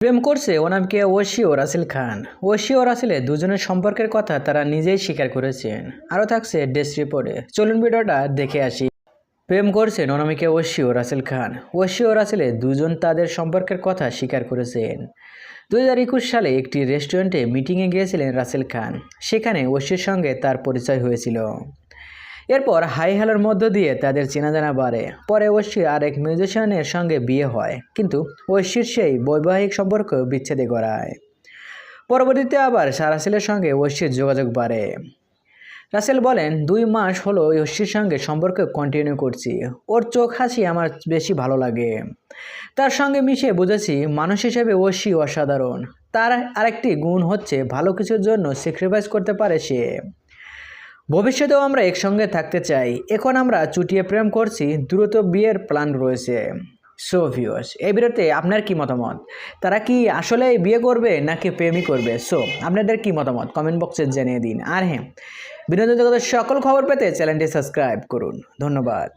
প্রেম করছে ওনামকে ঐশী ও রাসেল খান। ঐশী ও রাসেলের দুজনের সম্পর্কের কথা তারা নিজেই স্বীকার করেছেন। আরও থাকছে ডেস্ক রিপোর্টে। চলুন ভিডিওটা দেখে আসি। প্রেম করছেন অনামিকা ঐশী ও রাসেল খান। ঐশী ও রাসেলে দুজন তাদের সম্পর্কের কথা স্বীকার করেছেন। দু হাজার একুশ সালে একটি রেস্টুরেন্টে মিটিংয়ে গিয়েছিলেন রাসেল খান। সেখানে ঐশীর সঙ্গে তার পরিচয় হয়েছিল। এরপর হাই হ্যালোর মধ্য দিয়ে তাদের চেনাজানা বাড়ে পরে ঐশীর আরেক মিউজিশিয়ানের সঙ্গে বিয়ে হয়, কিন্তু ঐশীর সেই বৈবাহিক সম্পর্ক বিচ্ছেদে গড়ায়। পরবর্তীতে আবার সারাসিলের সঙ্গে ঐশীর যোগাযোগ বাড়ে। রাসেল বলেন, দুই মাস হলো ঐশীর সঙ্গে সম্পর্ক কন্টিনিউ করছি। ওর চোখ হাসি আমার বেশি ভালো লাগে। তার সঙ্গে মিশে বুঝেছি, মানুষ হিসেবে ঐশী অসাধারণ। তার আরেকটি গুণ হচ্ছে ভালো কিছুর জন্য স্যাক্রিফাইস করতে পারে সে। ভবিষ্যতেও আমরা একসঙ্গে থাকতে চাই। এখন আমরা চুটিয়ে প্রেম করছি, দ্রুত বিয়ের প্ল্যান রয়েছে। সো ভিউয়ার্স এই বিরতে আপনার কি মতামত? তারা কি আসলে বিয়ে করবে নাকি প্রেমই করবে? সো আপনাদের কি মতামত? কমেন্ট বক্সে জানিয়ে দিন। আর হ্যাঁ বিনোদন জগতের সকল খবর পেতে চ্যানেলটি সাবস্ক্রাইব করুন। ধন্যবাদ।